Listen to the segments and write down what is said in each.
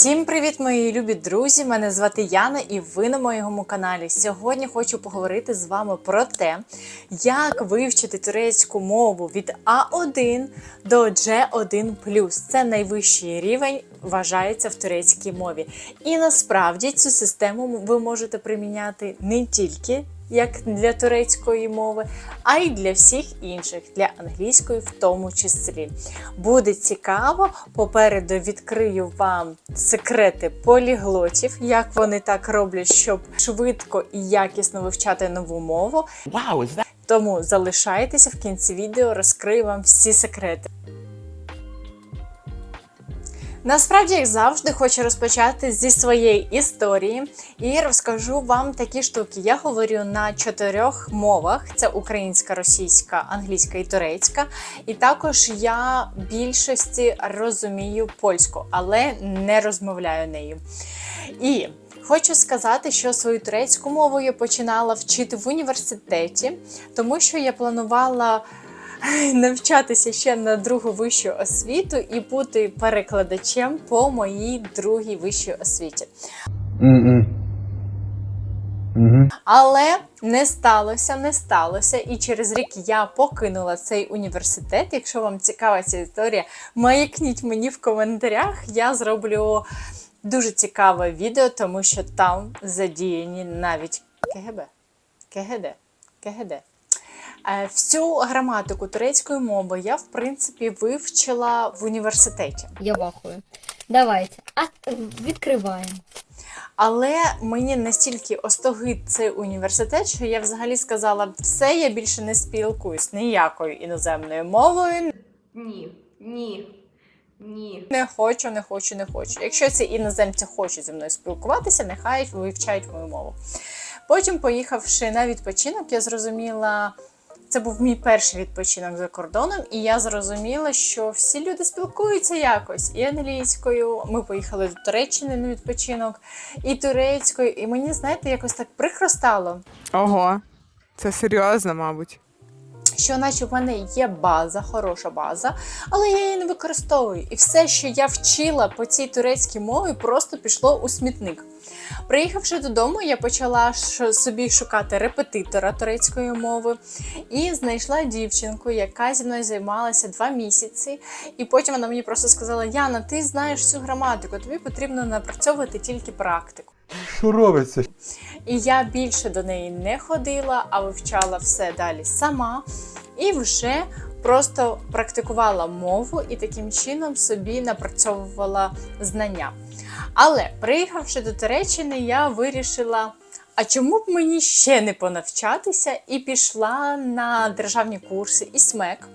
Всім привіт, мої любі друзі! Мене звати Яна, і ви на моєму каналі. Сьогодні хочу поговорити з вами про те, як вивчити турецьку мову від А1 до G1+. Це найвищий рівень вважається в турецькій мові. І насправді цю систему ви можете приміняти не тільки як для турецької мови, а й для всіх інших, для англійської в тому числі. Буде цікаво. Попереду відкрию вам секрети поліглотів, як вони так роблять, щоб швидко і якісно вивчати нову мову. Wow, that Тому залишайтеся в кінці відео, розкрию вам всі секрети. Насправді, як завжди, хочу розпочати зі своєї історії і розкажу вам такі штуки. Я говорю на чотирьох мовах: це українська, російська, англійська і турецька. І також я більшості розумію польську, але не розмовляю нею. І Хочу сказати, що свою турецьку мову я починала вчити в університеті, тому що я планувала навчатися ще на другу вищу освіту і бути перекладачем по моїй другій вищій освіті. Mm-mm. Mm-hmm. Але не сталося, не сталося. І через рік я покинула цей університет. Якщо вам цікава ця історія, маякніть мені в коментарях. Я зроблю дуже цікаве відео, тому що там задіяні навіть КГБ. КГД. КГД. Е, Всю граматику турецької мови я, в принципі, вивчила в університеті. Я вахую. Давайте. А відкриваємо. Але мені настільки остогид цей університет, що я взагалі сказала, все, я більше не спілкуюсь ніякою іноземною мовою. Ні, ні, ні. Не хочу, не хочу, не хочу. Якщо ці іноземці хочуть зі мною спілкуватися, нехай вивчають мою мову. Потім, поїхавши на відпочинок, я зрозуміла. Це був мій перший відпочинок за кордоном, і я зрозуміла, що всі люди спілкуються якось і англійською. Ми поїхали до Туреччини на відпочинок, і турецькою. І мені, знаєте, якось так прихростало. Ого, це серйозно, мабуть. Що наче в мене є база, хороша база, але я її не використовую. І все, що я вчила по цій турецькій мові, просто пішло у смітник. Приїхавши додому, я почала собі шукати репетитора турецької мови і знайшла дівчинку, яка зі мною займалася два місяці. І потім вона мені просто сказала: Яна, ти знаєш всю граматику, тобі потрібно напрацьовувати тільки практику. Що робиться? І я більше до неї не ходила, а вивчала все далі сама і вже просто практикувала мову і таким чином собі напрацьовувала знання. Але приїхавши до Туреччини, я вирішила. А чому б мені ще не понавчатися і пішла на державні курси і СМЕК.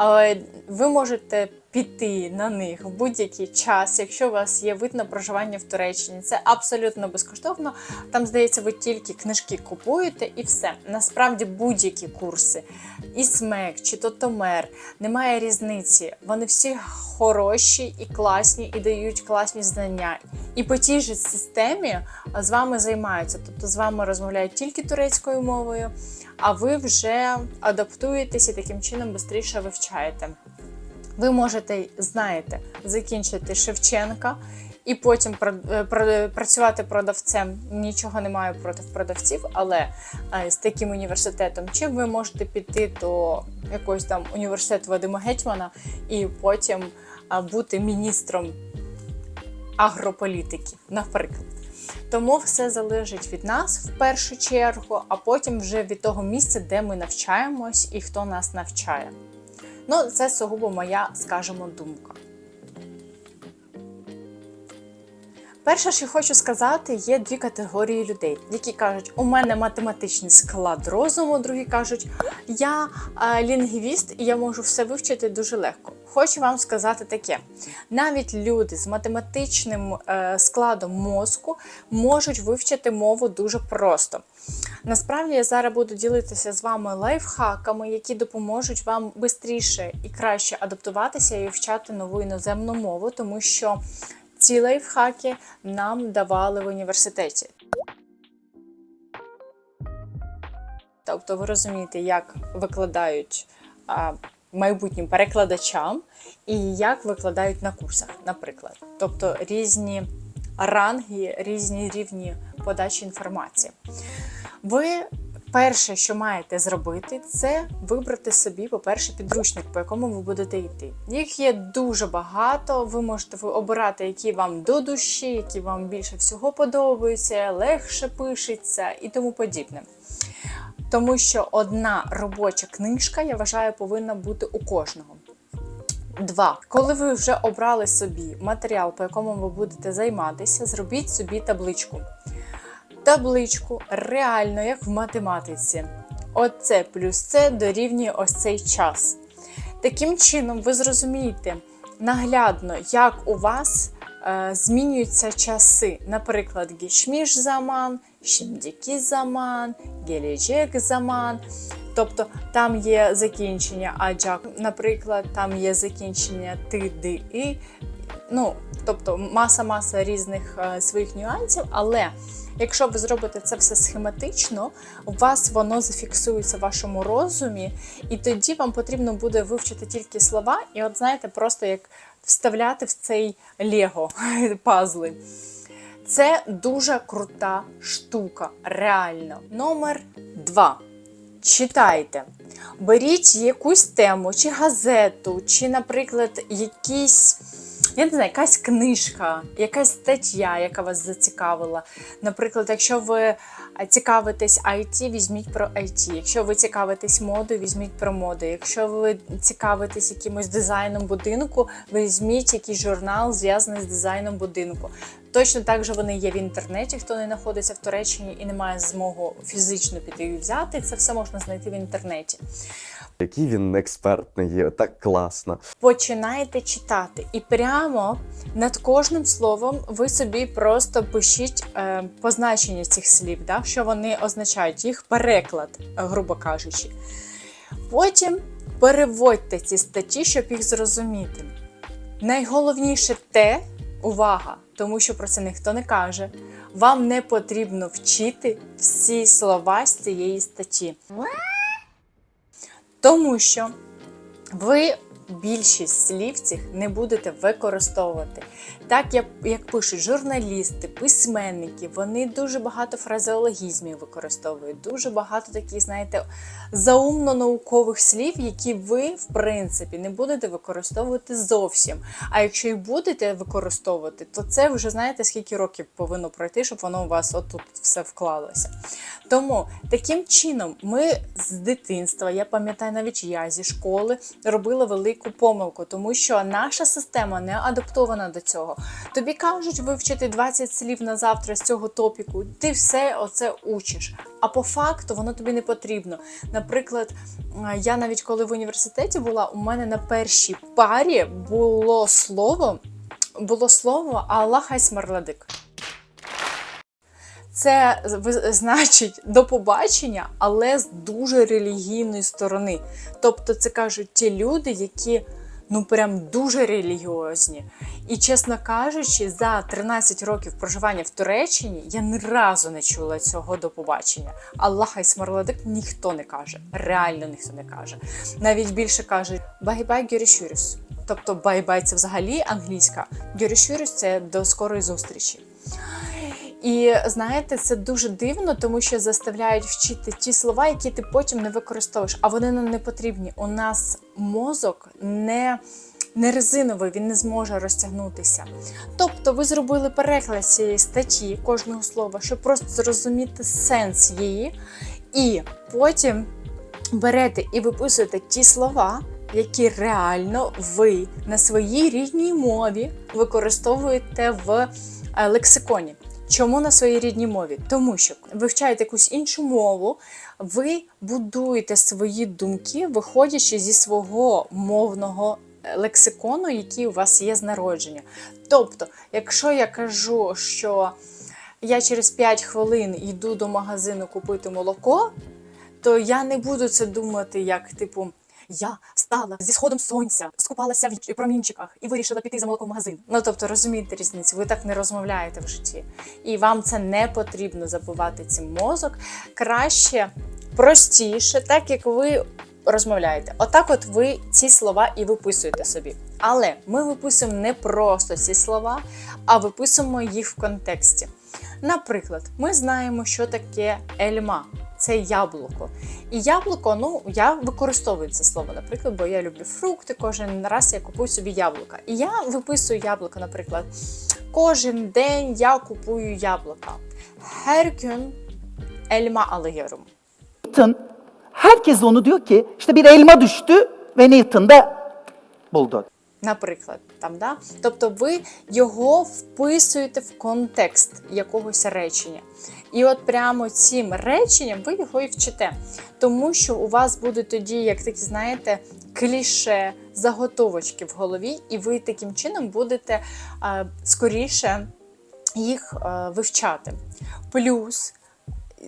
Е, Ви можете піти на них в будь-який час, якщо у вас є вид на проживання в Туреччині. Це абсолютно безкоштовно. Там, здається, ви тільки книжки купуєте і все. Насправді будь-які курси, і СМЕК, чи то Томер, немає різниці. Вони всі хороші і класні, і дають класні знання. І по тій же системі з вами займаються. Тобто з вами розмовляють тільки турецькою мовою, а ви вже адаптуєтесь і таким чином швидше вивчаєте. Ви можете, знаєте, закінчити Шевченка і потім е, працювати продавцем. Нічого не маю проти продавців, але е, з таким університетом, чи ви можете піти до якогось там університету Вадима Гетьмана і потім е, бути міністром агрополітики, наприклад. Тому все залежить від нас в першу чергу, а потім вже від того місця, де ми навчаємось і хто нас навчає. Ну, це сугубо моя, скажімо, думка. Перше, що хочу сказати, є дві категорії людей, які кажуть, у мене математичний склад розуму, другі кажуть, я е, лінгвіст і я можу все вивчити дуже легко. Хочу вам сказати таке: навіть люди з математичним е, складом мозку можуть вивчити мову дуже просто. Насправді я зараз буду ділитися з вами лайфхаками, які допоможуть вам швидше і краще адаптуватися і вивчати нову іноземну мову, тому що ці лайфхаки нам давали в університеті. Тобто ви розумієте, як викладають а, майбутнім перекладачам і як викладають на курсах, наприклад. Тобто різні ранги, різні рівні подачі інформації. Ви перше, що маєте зробити, це вибрати собі, по-перше, підручник, по якому ви будете йти. Їх є дуже багато. Ви можете обирати, які вам до душі, які вам більше всього подобаються, легше пишеться і тому подібне. Тому що одна робоча книжка, я вважаю, повинна бути у кожного. Два. Коли ви вже обрали собі матеріал, по якому ви будете займатися, зробіть собі табличку. Табличку реально, як в математиці. Оце плюс це дорівнює ось цей час. Таким чином, ви зрозумієте наглядно, як у вас е, змінюються часи. Наприклад, гішміш заман, şimdiki заман, gelecek заман. Тобто там є закінчення аджак, наприклад, там є закінчення ти, ди, і. Ну, тобто маса-маса різних е, своїх нюансів, але якщо ви зробите це все схематично, у вас воно зафіксується в вашому розумі, і тоді вам потрібно буде вивчити тільки слова, і от знаєте, просто як вставляти в цей Лего пазли. Це дуже крута штука, реально. Номер два. Читайте. Беріть якусь тему, чи газету, чи, наприклад, якісь. Я не знаю, якась книжка, якась стаття, яка вас зацікавила. Наприклад, якщо ви цікавитесь IT, візьміть про IT. Якщо ви цікавитесь модою, візьміть про моду. Якщо ви цікавитесь якимось дизайном будинку, візьміть якийсь журнал, зв'язаний з дизайном будинку. Точно так же вони є в інтернеті, хто не знаходиться в Туреччині і не має змогу фізично піти взяти. Це все можна знайти в інтернеті. Який він експертний є, так класно. починаєте читати, і прямо над кожним словом ви собі просто пишіть е, позначення цих слів, да, що вони означають, їх переклад, грубо кажучи. Потім переводьте ці статті, щоб їх зрозуміти. Найголовніше те, увага, тому що про це ніхто не каже. Вам не потрібно вчити всі слова з цієї статті. Тому що ви більшість слів цих не будете використовувати. Так як, як пишуть журналісти, письменники, вони дуже багато фразеологізмів використовують, дуже багато таких, знаєте, заумно-наукових слів, які ви, в принципі, не будете використовувати зовсім. А якщо і будете використовувати, то це вже знаєте, скільки років повинно пройти, щоб воно у вас отут все вклалося. Тому таким чином ми з дитинства, я пам'ятаю навіть я зі школи робила велику помилку, тому що наша система не адаптована до цього. Тобі кажуть вивчити 20 слів на завтра з цього топіку, ти все оце учиш. А по факту воно тобі не потрібно. Наприклад, е, я навіть коли в університеті була, у мене на першій парі було слово, було слово Аллах Айсмарладик. Це значить до побачення, але з дуже релігійної сторони. Тобто, це кажуть ті люди, які ну прям дуже релігіозні. І чесно кажучи, за 13 років проживання в Туреччині я ні разу не чула цього до побачення. Аллаха і смарладик ніхто не каже. Реально ніхто не каже. Навіть більше кажуть бай-бай гюрішюрюс. Тобто бай-бай це взагалі англійська. Гюрішюрюс це до скорої зустрічі. І знаєте, це дуже дивно, тому що заставляють вчити ті слова, які ти потім не використовуєш, а вони нам не потрібні. У нас мозок не, не резиновий, він не зможе розтягнутися. Тобто, ви зробили переклад цієї статті кожного слова, щоб просто зрозуміти сенс її, і потім берете і виписуєте ті слова. Які реально ви на своїй рідній мові використовуєте в е, лексиконі. Чому на своїй рідній мові? Тому що вивчаєте якусь іншу мову, ви будуєте свої думки, виходячи зі свого мовного е, лексикону, який у вас є з народження. Тобто, якщо я кажу, що я через 5 хвилин йду до магазину купити молоко, то я не буду це думати як типу. Я встала зі сходом сонця, скупалася в промінчиках і вирішила піти за молоком в магазин. Ну тобто розумієте різницю, ви так не розмовляєте в житті, і вам це не потрібно забувати цим мозок. Краще, простіше, так як ви розмовляєте. Отак, от ви ці слова і виписуєте собі. Але ми виписуємо не просто ці слова, а виписуємо їх в контексті. Наприклад, ми знаємо, що таке ельма. Це яблуко. І яблуко, ну я використовую це слово, наприклад, бо я люблю фрукти. Кожен раз я купую собі яблука. І я виписую яблуко, наприклад. Kожен день я kупую яблука. Her elma alıyorum. Newton, herkes onu diyor ki işte bir elma düştü ve Newton da buldu. Наприклад, там, да? Тобто ви його вписуєте в контекст якогось речення. І от прямо цим реченням ви його і вчите. Тому що у вас будуть тоді, як такі, знаєте, кліше, заготовочки в голові, і ви таким чином будете а, скоріше їх а, вивчати. Плюс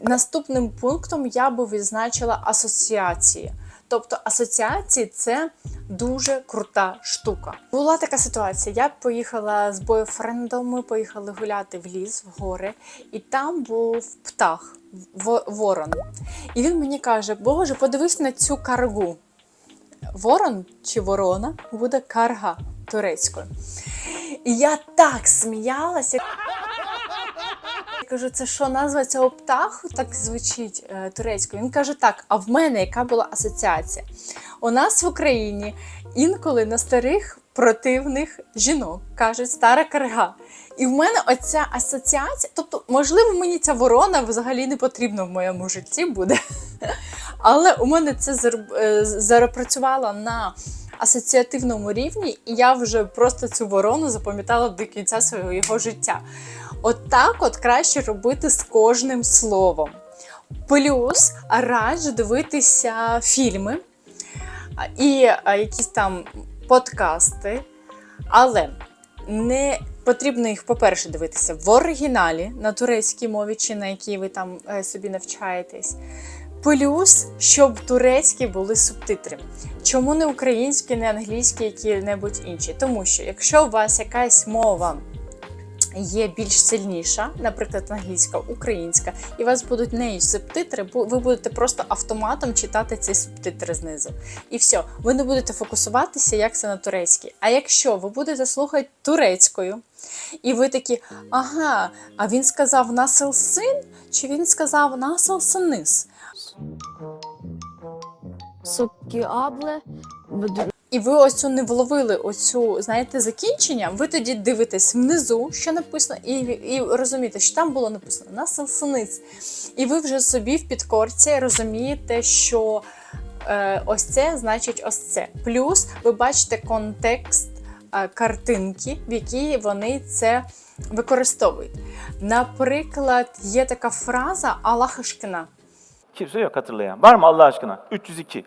наступним пунктом я би відзначила асоціації. Тобто асоціації це дуже крута штука. Була така ситуація. Я поїхала з бойфрендом, ми поїхали гуляти в ліс, в гори, і там був птах, ворон. І він мені каже: Боже, подивись на цю каргу. Ворон чи ворона буде карга турецькою. І я так сміялася. Кажу, це що назва цього птаху так звучить е, турецькою? Він каже, так, а в мене яка була асоціація? У нас в Україні інколи на старих противних жінок кажуть стара карга. І в мене оця асоціація, тобто, можливо, мені ця ворона взагалі не потрібна в моєму житті буде. Але у мене це зар- е, запрацювало на асоціативному рівні, і я вже просто цю ворону запам'ятала до кінця свого життя. От так от краще робити з кожним словом. Плюс раджу дивитися фільми і якісь там подкасти, але не потрібно їх, по-перше, дивитися в оригіналі на турецькій мові, чи на якій ви там е, собі навчаєтесь. Плюс, щоб турецькі були субтитри. Чому не українські, не англійські, які-небудь інші? Тому що якщо у вас якась мова є більш сильніша, наприклад, англійська, українська, і вас будуть нею субтитри, бу- ви будете просто автоматом читати ці субтитри знизу. І все, ви не будете фокусуватися, як це на турецькій. А якщо ви будете слухати турецькою, і ви такі, ага, а він сказав насил син, чи він сказав насил синис? Сукки абле. І ви ось цю не вловили оцю, знаєте, закінчення, ви тоді дивитесь внизу, що написано, і, і розумієте, що там було написано на сенсениць. І ви вже собі в підкорці розумієте, що е, ось це значить ось це. Плюс ви бачите контекст е, картинки, в якій вони це використовують. Наприклад, є така фраза Аллахашкина. Kimse yok hatırlayan. Var mı Allah aşkına? 302.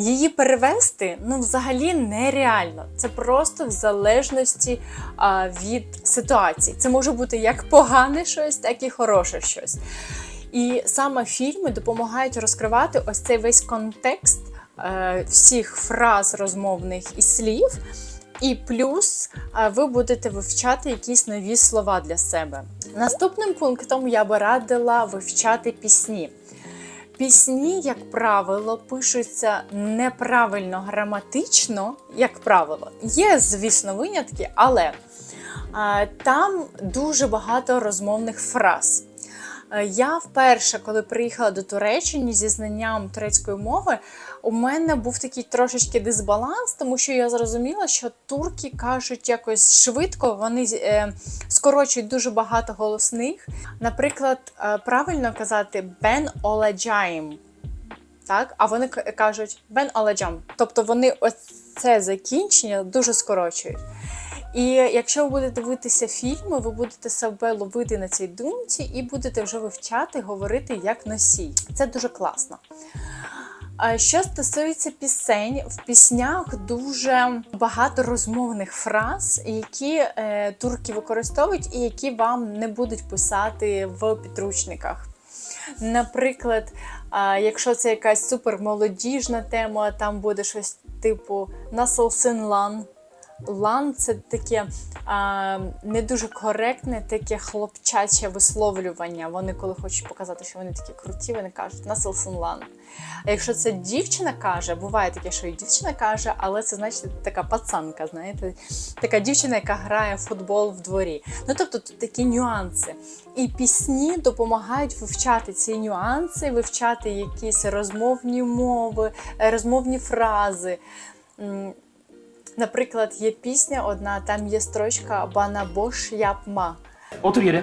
Її перевести ну взагалі нереально. Це просто в залежності а, від ситуації. Це може бути як погане щось, так і хороше щось. І саме фільми допомагають розкривати ось цей весь контекст е, всіх фраз розмовних і слів. І плюс е, ви будете вивчати якісь нові слова для себе. Наступним пунктом я би радила вивчати пісні. Пісні, як правило, пишуться неправильно граматично, як правило. Є, звісно, винятки, але а, там дуже багато розмовних фраз. Е, Я вперше, коли приїхала до Туреччини зі знанням турецької мови, у мене був такий трошечки дисбаланс, тому що я зрозуміла, що турки кажуть якось швидко, вони е, скорочують дуже багато голосних. Наприклад, е, правильно казати бен оледжаєм. Так, а вони кажуть бен оледжам. Тобто вони ось це закінчення дуже скорочують. І якщо ви будете дивитися фільми, ви будете себе ловити на цій думці і будете вже вивчати, говорити як носій. Це дуже класно. Що стосується пісень, в піснях дуже багато розмовних фраз, які е, турки використовують, і які вам не будуть писати в підручниках. Наприклад, якщо це якась супермолодіжна тема, там буде щось типу насыл син лан, це таке а, не дуже коректне, таке хлопчаче висловлювання. Вони, коли хочуть показати, що вони такі круті, вони кажуть насилсен лан. А якщо це дівчина каже, буває таке, що і дівчина каже, але це значить така пацанка, знаєте, така дівчина, яка грає в футбол в дворі. Ну тобто тут такі нюанси. І пісні допомагають вивчати ці нюанси, вивчати якісь розмовні мови, е, розмовні фрази. Наприклад, є пісня одна, там є строчка Бана бош япма.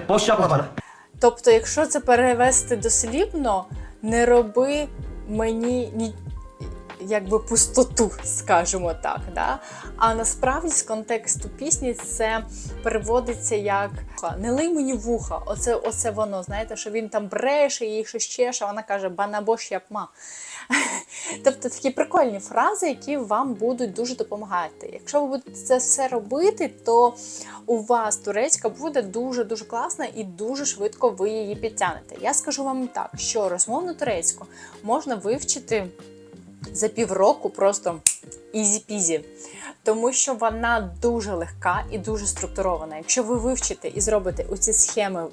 Boş yapma bana. Тобто, якщо це перевести дослівно, не роби мені ні. Якби пустоту, скажімо так. Да? А насправді з контексту пісні це переводиться як не лий мені вуха. Оце, оце воно, знаєте, що він там бреше, їй щось чеше, вона каже банабош япма. Тобто такі прикольні фрази, які вам будуть дуже допомагати. Якщо ви будете це все робити, то у вас турецька буде дуже дуже класна і дуже швидко ви її підтягнете. Я скажу вам так, що розмовну турецьку можна вивчити за півроку просто ізі-пізі. Тому що вона дуже легка і дуже структурована. Якщо ви вивчите і зробите оці схеми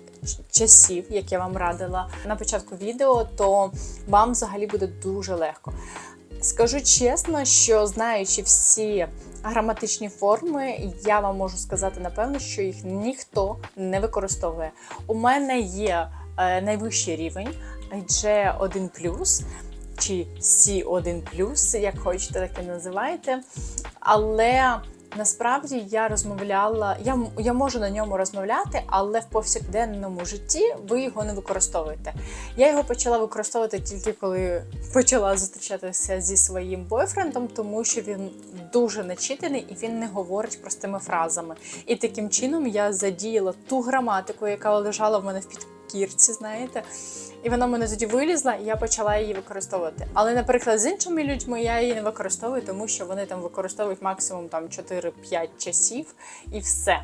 часів, як я вам радила на початку відео, то вам взагалі буде дуже легко. Скажу чесно, що знаючи всі граматичні форми, я вам можу сказати напевно, що їх ніхто не використовує. У мене є е, найвищий рівень G1+, чи C1+, як хочете, так і називайте. Але насправді я розмовляла, я, я можу на ньому розмовляти, але в повсякденному житті ви його не використовуєте. Я його почала використовувати тільки коли почала зустрічатися зі своїм бойфрендом, тому що він дуже начитаний і він не говорить простими фразами. І таким чином я задіяла ту граматику, яка лежала в мене в підкірці, знаєте. І вона в мене тоді вилізла, і я почала її використовувати. Але, наприклад, з іншими людьми я її не використовую, тому що вони там використовують максимум там 4-5 часів і все.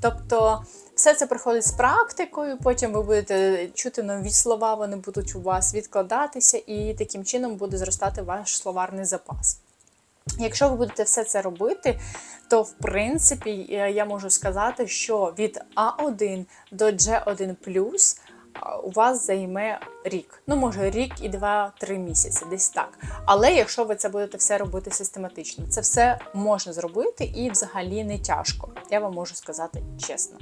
Тобто, все це приходить з практикою, потім ви будете чути нові слова, вони будуть у вас відкладатися, і таким чином буде зростати ваш словарний запас. Якщо ви будете все це робити, то в принципі я можу сказати, що від А1 до G1 а, у вас займе рік. Ну, може, рік і 2-3 місяці, десь так. Але якщо ви це будете все робити систематично, це все можна зробити і взагалі не тяжко. Я вам можу сказати чесно.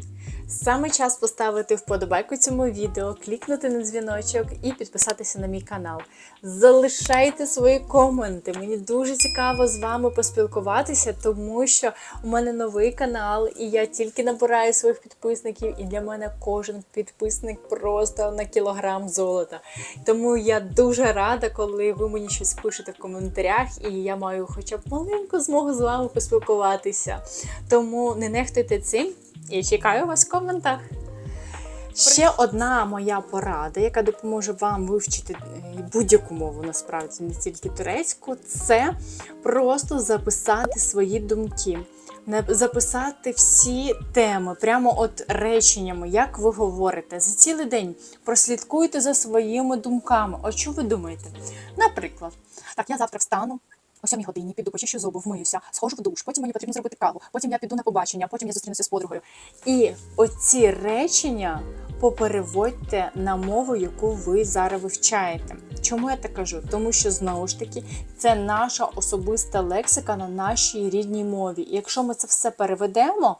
Саме час поставити вподобайку цьому відео, клікнути на дзвіночок і підписатися на мій канал. Залишайте свої коменти. Мені дуже цікаво з вами поспілкуватися, тому що у мене новий канал, і я тільки набираю своїх підписників, і для мене кожен підписник просто на кілограм золота. Тому я дуже рада, коли ви мені щось пишете в коментарях, і я маю хоча б маленьку змогу з вами поспілкуватися. Тому не нехтуйте цим і чекаю вас в коментах. Ще одна моя порада, яка допоможе вам вивчити е, будь-яку мову, насправді не тільки турецьку, це просто записати свої думки. Записати всі теми, прямо от реченнями, як ви говорите. За цілий день прослідкуйте за своїми думками. О що ви думаєте? Наприклад, так, я завтра встану. О 7 годині піду почищу зуби, вмиюся, схожу в душ, потім мені потрібно зробити каву, потім я піду на побачення, потім я зустрінуся з подругою. І оці речення попереводьте на мову, яку ви зараз вивчаєте. Чому я так кажу? Тому що знову ж таки це наша особиста лексика на нашій рідній мові. І якщо ми це все переведемо,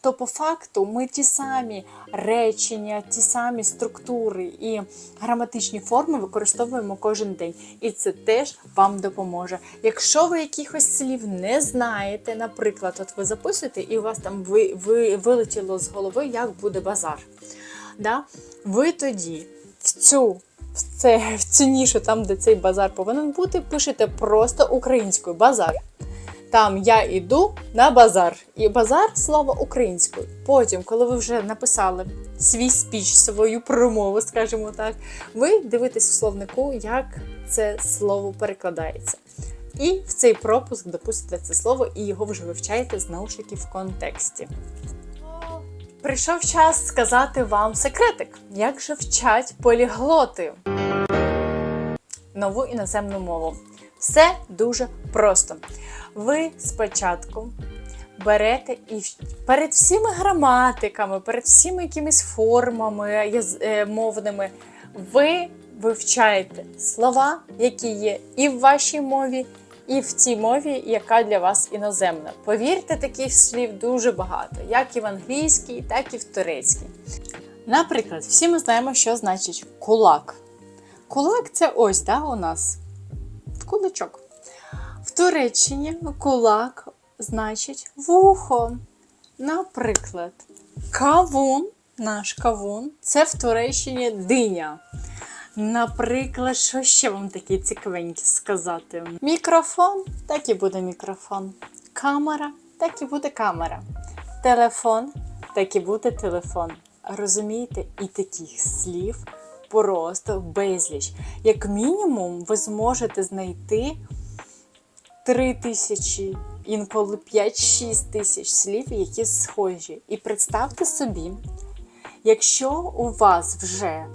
то по факту ми ті самі речення, ті самі структури і граматичні форми використовуємо кожен день. І це теж вам допоможе. Якщо ви якихось слів не знаєте, наприклад, от ви записуєте, і у вас там ви, ви, вилетіло з голови, як буде базар. Да? Ви тоді в цю в, це, в цю нішу, там, де цей базар повинен бути, пишете просто українською базар. Там я йду на базар. І базар слово українською. Потім, коли ви вже написали свій спіч, свою промову, скажімо так, ви дивитесь в словнику, як це слово перекладається. І в цей пропуск допустите це слово, і його вже вивчаєте ж таки в контексті. Прийшов час сказати вам секретик, як же вчать поліглоти нову іноземну мову. Все дуже просто. Ви спочатку берете і перед всіми граматиками, перед всіми якимись формами е, мовними, ви вивчаєте слова, які є і в вашій мові, і в тій мові, яка для вас іноземна. Повірте, таких слів дуже багато, як і в англійській, так і в турецькій. Наприклад, всі ми знаємо, що значить кулак. Кулак це ось да, у нас кулачок. В Туреччині кулак значить вухо. Наприклад, кавун, наш кавун, це в Туреччині диня. Наприклад, що ще вам таке цікавеньке сказати? Мікрофон, так і буде мікрофон. Камера, так і буде камера. Телефон, так і буде телефон. Розумієте, і таких слів просто безліч. Як мінімум, ви зможете знайти 3 тисячі, інколи 5-6 тисяч слів, які схожі. І представте собі, якщо у вас вже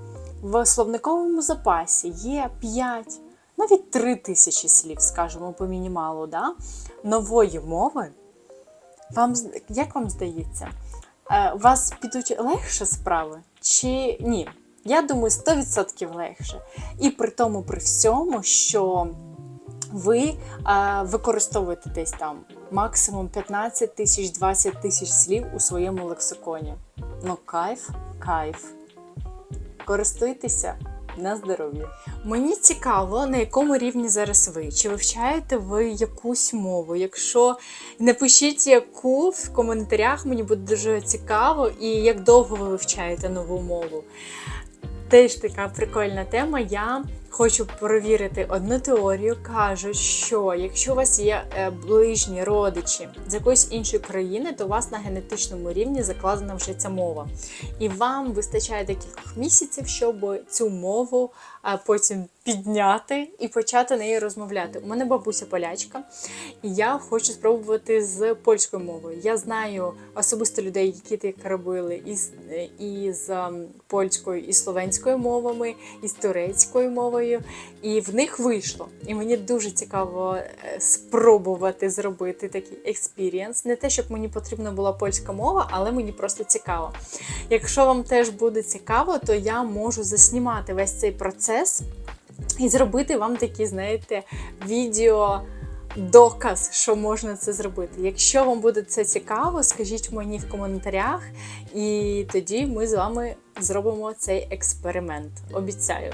в словниковому запасі є 5, навіть 3 тисячі слів, скажімо, по мінімалу, да, нової мови, вам, як вам здається, е, вас підуть легше справи чи ні? Я думаю, 100% легше. І при тому, при всьому, що ви а, використовуєте десь там максимум 15 тисяч, 20 тисяч слів у своєму лексиконі. Ну, кайф, кайф. Користуйтеся на здоров'я. Мені цікаво, на якому рівні зараз ви. Чи вивчаєте ви якусь мову? Якщо напишіть яку в коментарях, мені буде дуже цікаво, і як довго ви вивчаєте нову мову. Теж така прикольна тема. Я хочу перевірити одну теорію. Кажуть, що якщо у вас є е, ближні родичі з якоїсь іншої країни, то у вас на генетичному рівні закладена вже ця мова. І вам вистачає декількох місяців, щоб цю мову потім підняти і почати нею розмовляти. У мене бабуся полячка, і я хочу спробувати з польською мовою. Я знаю особисто людей, які так робили і з, і з ем, польською, і словенською мовами, і з турецькою мовою, і в них вийшло. І мені дуже цікаво е, спробувати зробити такий експірієнс. Не те, щоб мені потрібна була польська мова, але мені просто цікаво. Якщо вам теж буде цікаво, то я можу заснімати весь цей процес і зробити вам такі, знаєте, відео. Доказ, що можна це зробити. Якщо вам буде це цікаво, скажіть мені в коментарях, і тоді ми з вами зробимо цей експеримент. Обіцяю.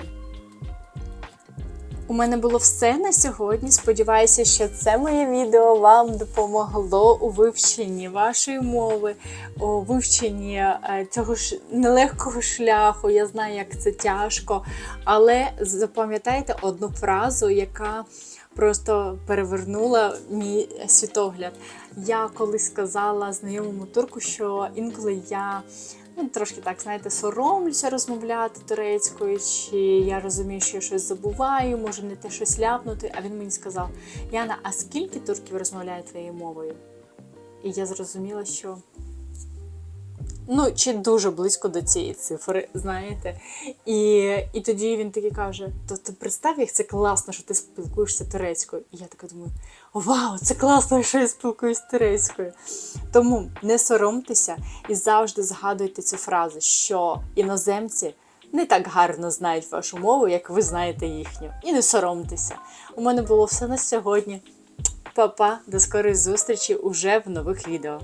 У мене було все на сьогодні. Сподіваюся, що це моє відео вам допомогло у вивченні вашої мови, у вивченні е, цього ж нелегкого шляху. Я знаю, як це тяжко. Але запам'ятайте одну фразу, яка просто перевернула мій світогляд. Я колись сказала знайомому турку, що інколи я ну, трошки так, знаєте, соромлюся розмовляти турецькою, чи я розумію, що я щось забуваю, може не те щось ляпнути. А він мені сказав: Яна, а скільки турків розмовляє твоєю мовою? І я зрозуміла, що. Ну, чи дуже близько до цієї цифри, знаєте. І, і тоді він такий каже: то ти представ, як це класно, що ти спілкуєшся турецькою. І я така думаю: вау, це класно, що я спілкуюсь турецькою. Тому не соромтеся і завжди згадуйте цю фразу, що іноземці не так гарно знають вашу мову, як ви знаєте їхню. І не соромтеся. У мене було все на сьогодні. Па-па, до скорої зустрічі уже в нових відео.